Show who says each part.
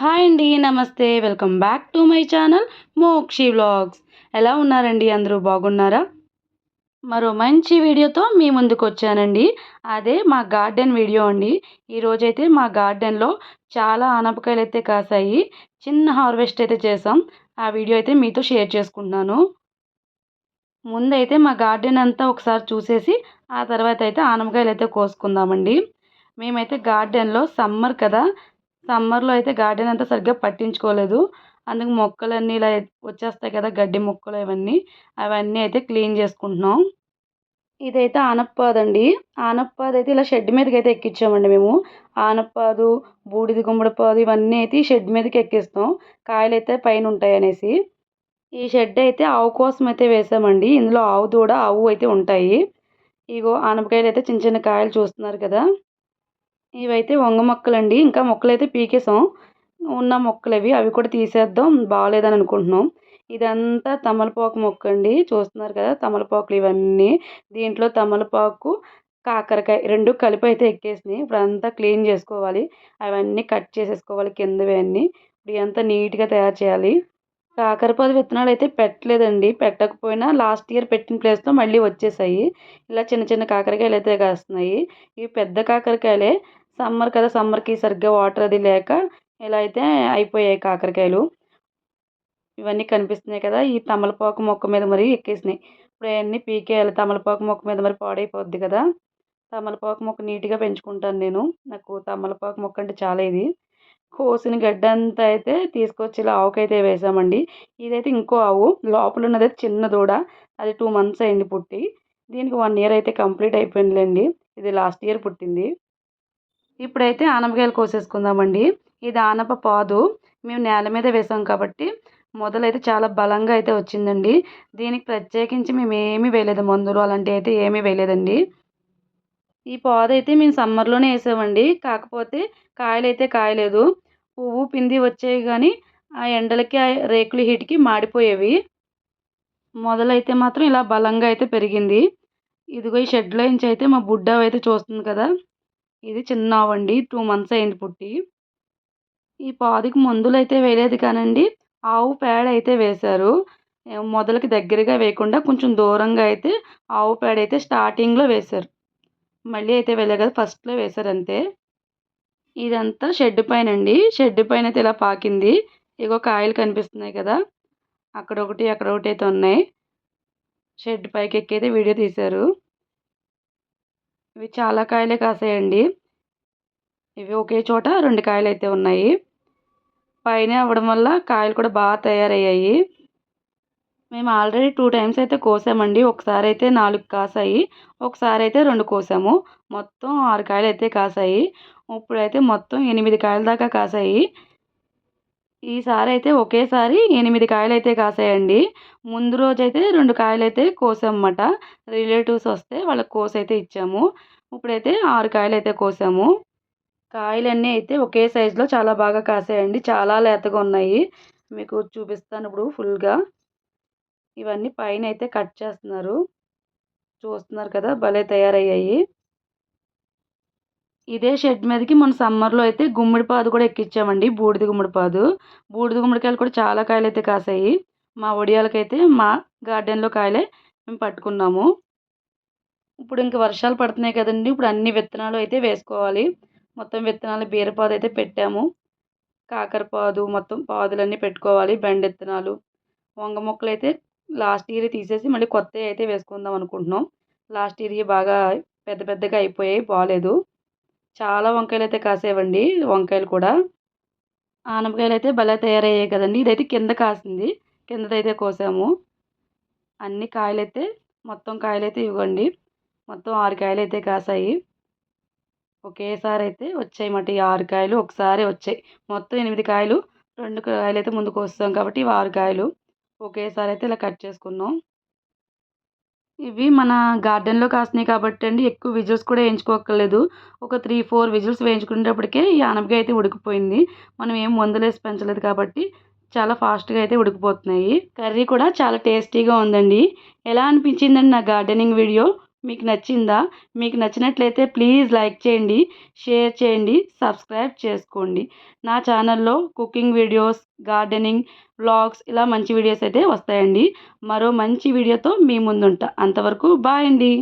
Speaker 1: Hi అండి నమస్తే. Welcome back to my channel Mokshi vlogs. ఎలా ఉన్నారండి? అందరూ బాగున్నారా? మరో మంచి వీడియోతో మీ ముందుకు వచ్చానండి. అదే మా గార్డెన్ వీడియో అండి. ఈరోజైతే మా గార్డెన్లో చాలా ఆనపకాయలు అయితే కాసాయి. చిన్న హార్వెస్ట్ అయితే చేసాం. ఆ వీడియో అయితే మీతో షేర్ చేసుకుంటున్నాను. ముందైతే మా గార్డెన్ అంతా ఒకసారి చూసేసి ఆ తర్వాత అయితే ఆనపకాయలు అయితే కోసుకుందామండి. మేమైతే గార్డెన్లో సమ్మర్ కదా సమ్మర్లో అయితే గార్డెన్ అంతా సరిగ్గా పట్టించుకోలేదు. అందుకు మొక్కలన్నీ ఇలా వచ్చేస్తాయి కదా గడ్డి మొక్కలు ఇవన్నీ అవన్నీ అయితే క్లీన్ చేసుకుంటున్నాం. ఇదైతే ఆనపపాదండి ఆనపపాదు అయితే ఇలా షెడ్ మీదకి అయితే ఎక్కించామండి మేము. ఆనప్పాదు బూడిద గుమ్మడిపాదు ఇవన్నీ అయితే షెడ్ మీదకి ఎక్కిస్తాం. కాయలు అయితే పైన ఉంటాయి అనేసి. ఈ షెడ్ అయితే ఆవు కోసం అయితే వేసామండి. ఇందులో ఆవు దూడ ఆవు అయితే ఉంటాయి. ఇగో ఆనపకాయలు అయితే చిన్న చిన్న కాయలు చూస్తున్నారు కదా. ఇవైతే వంగ మొక్కలండి. ఇంకా మొక్కలు అయితే పీకేసాం. ఉన్న మొక్కలు అవి అవి కూడా తీసేద్దాం. బాగాలేదని అనుకుంటున్నాం. ఇదంతా తమలపాకు మొక్క అండి. చూస్తున్నారు కదా తమలపాకులు ఇవన్నీ. దీంట్లో తమలపాకు కాకరకాయ రెండు కలిపి అయితే ఎక్కేసినాయి. ఇప్పుడు అంతా క్లీన్ చేసుకోవాలి. అవన్నీ కట్ చేసేసుకోవాలి కిందవి అన్నీ ఇప్పుడు ఇదంతా నీట్గా తయారు చేయాలి. కాకరపాదు విత్తనాలు అయితే పెట్టలేదండి. పెట్టకపోయినా లాస్ట్ ఇయర్ పెట్టిన ప్లేస్లో మళ్ళీ వచ్చేసాయి. ఇలా చిన్న చిన్న కాకరకాయలు అయితే కాస్తున్నాయి. ఇవి పెద్ద కాకరకాయలే. సమ్మర్ కదా సమ్మర్కి సరిగ్గా వాటర్ అది లేక ఇలా అయితే అయిపోయాయి కాకరకాయలు. ఇవన్నీ కనిపిస్తున్నాయి కదా ఈ తమలపాకు మొక్క మీద మరి ఎక్కేసినాయి. ఇప్పుడు అవన్నీ పీకేయాలి తమలపాకు మొక్క మీద మరి పాడైపోద్ది కదా. తమలపాకు మొక్క నీట్గా పెంచుకుంటాను నేను. నాకు తమలపాకు మొక్క అంటే చాలా ఇది. కోసిన గడ్డ అంతా అయితే తీసుకొచ్చి ఇలా ఆవుకైతే వేసామండి. ఇదైతే ఇంకో ఆవు లోపల ఉన్నది చిన్న దూడ అది టూ మంత్స్ అయింది పుట్టి. దీనికి వన్ ఇయర్ అయితే కంప్లీట్ అయిపోయిందిలేండి. ఇది లాస్ట్ ఇయర్ పుట్టింది. ఇప్పుడైతే ఆనపకాయలు కోసేసుకుందామండి. ఇది ఆనప పాదు. మేము నేల మీద వేసాం కాబట్టి మొదలైతే చాలా బలంగా అయితే వచ్చిందండి. దీనికి ప్రత్యేకించి మేము ఏమీ వేయలేదు. మందులు అలాంటివి అయితే ఏమీ వేయలేదండి. ఈ పాదు అయితే మేము సమ్మర్లోనే వేసామండి. కాకపోతే కాయలైతే కాయలేదు. పువ్వు పింది వచ్చేవి కానీ ఆ ఎండలకి ఆ రేకుల హీట్కి మాడిపోయేవి. మొదలైతే మాత్రం ఇలా బలంగా అయితే పెరిగింది. ఇదిగో ఈ షెడ్లో నుంచి అయితే మా బుడ్డ అయితే చూస్తుంది కదా. ఇది చిన్న ఆవండి టూ మంత్స్ అయింది పుట్టి. ఈ పాదుకి మందులు అయితే వేయలేదు కానండి. ఆవు పేడ అయితే వేశారు మొదలకి దగ్గరగా వేయకుండా కొంచెం దూరంగా అయితే ఆవు పేడ అయితే స్టార్టింగ్లో వేశారు. మళ్ళీ అయితే వెళ్ళే కదా ఫస్ట్లో వేశారు అంతే ఇదంతా షెడ్ పైన అండి షెడ్ పైన అయితే ఇలా పాకింది. ఇగో కాయలు కనిపిస్తున్నాయి కదా. అక్కడ ఒకటి అక్కడ ఒకటి అయితే ఉన్నాయి. షెడ్ పైకి ఎక్కి అయితే వీడియో తీశారు. ఇవి చాలా కాయలే కాసాయండి. ఇవి ఒకే చోట రెండు కాయలు అయితే ఉన్నాయి. పైన అవ్వడం వల్ల కాయలు కూడా బాగా తయారయ్యాయి. మేము ఆల్రెడీ టూ టైమ్స్ అయితే కోసామండి. ఒకసారి అయితే నాలుగు కాసాయి. ఒకసారి అయితే రెండు కోసాము. మొత్తం ఆరు కాయలు అయితే కాసాయి. ఇప్పుడైతే మొత్తం ఎనిమిది కాయల దాకా కాసాయి. ఈసారి అయితే ఒకేసారి ఎనిమిది కాయలు అయితే కాసాయండి. ముందు రోజు అయితే రెండు కాయలు అయితే కోసామన్నమాట. రిలేటివ్స్ వస్తే వాళ్ళకి కోసి అయితే ఇచ్చాము. ఇప్పుడైతే ఆరు కాయలు అయితే కోసాము. కాయలన్నీ అయితే ఒకే సైజులో చాలా బాగా కాసాయండి. చాలా లేతగా ఉన్నాయి. మీకు చూపిస్తాను ఇప్పుడు ఫుల్గా. ఇవన్నీ పైన అయితే కట్ చేస్తున్నారు. చూస్తున్నారు కదా భలే తయారయ్యాయి. ఇదే షెడ్ మీదకి మన సమ్మర్లో అయితే గుమ్మడిపాదు కూడా ఎక్కించామండి బూడిద గుమ్మడిపాదు బూడిద గుమ్మడికాయలు కూడా చాలా కాయలు అయితే కాసాయి. మా ఒడియాలకైతే మా గార్డెన్లో కాయలే మేము పట్టుకున్నాము. ఇప్పుడు ఇంక వర్షాలు పడుతున్నాయి కదండి ఇప్పుడు అన్ని విత్తనాలు అయితే వేసుకోవాలి. మొత్తం విత్తనాలు బీరపాదు అయితే పెట్టాము. కాకరపాదు మొత్తం పాదులన్నీ పెట్టుకోవాలి బెండ విత్తనాలు. వంగ మొక్కలు అయితే లాస్ట్ ఇయర్ తీసేసి మళ్ళీ కొత్తవి అయితే వేసుకుందాం అనుకుంటున్నాం. లాస్ట్ ఇయర్ బాగా పెద్ద పెద్దగా అయిపోయాయి బాగాలేదు చాలా వంకాయలు అయితే కాసేవండి వంకాయలు కూడా. ఆనపకాయలు అయితే భలే తయారయ్యాయి కదండి. ఇదైతే కింద కాసింది. కిందదైతే కోసాము. అన్ని కాయలు అయితే మొత్తం కాయలు అయితే ఇవ్వండి. మొత్తం ఆరు కాయలు అయితే కాసాయి. ఒకేసారి అయితే వచ్చాయి మాట ఈ ఆరు కాయలు ఒకసారి వచ్చాయి. మొత్తం ఎనిమిది కాయలు రెండు కాయలు అయితే ముందుకు వస్తాం కాబట్టి ఇవి ఆరు కాయలు. ఒకేసారి అయితే ఇలా కట్ చేసుకున్నాం. ఇవి మన గార్డెన్లో కాసినాయి కాబట్టి అండి ఎక్కువ విజిల్స్ కూడా వేయించుకోక్కర్లేదు. ఒక త్రీ ఫోర్ విజిల్స్ వేయించుకునేటప్పటికే ఈ ఆనపకాయ అయితే ఉడికిపోయింది. మనం ఏం మందులేసి పెంచలేదు కాబట్టి చాలా ఫాస్ట్గా అయితే ఉడికిపోతున్నాయి. కర్రీ కూడా చాలా టేస్టీగా ఉందండి. ఎలా అనిపించిందండి నా గార్డెనింగ్ వీడియో? మీకు నచ్చిందా? మీకు నచ్చినట్లయితే ప్లీజ్ లైక్ చేయండి షేర్ చేయండి సబ్స్క్రైబ్ చేసుకోండి. నా ఛానల్లో కుకింగ్ వీడియోస్ గార్డెనింగ్ వ్లాగ్స్ ఇలా మంచి వీడియోస్ అయితే వస్తాయండి. మరో మంచి వీడియోతో మీ ముందుంటా. అంతవరకు బాయ్ అండి.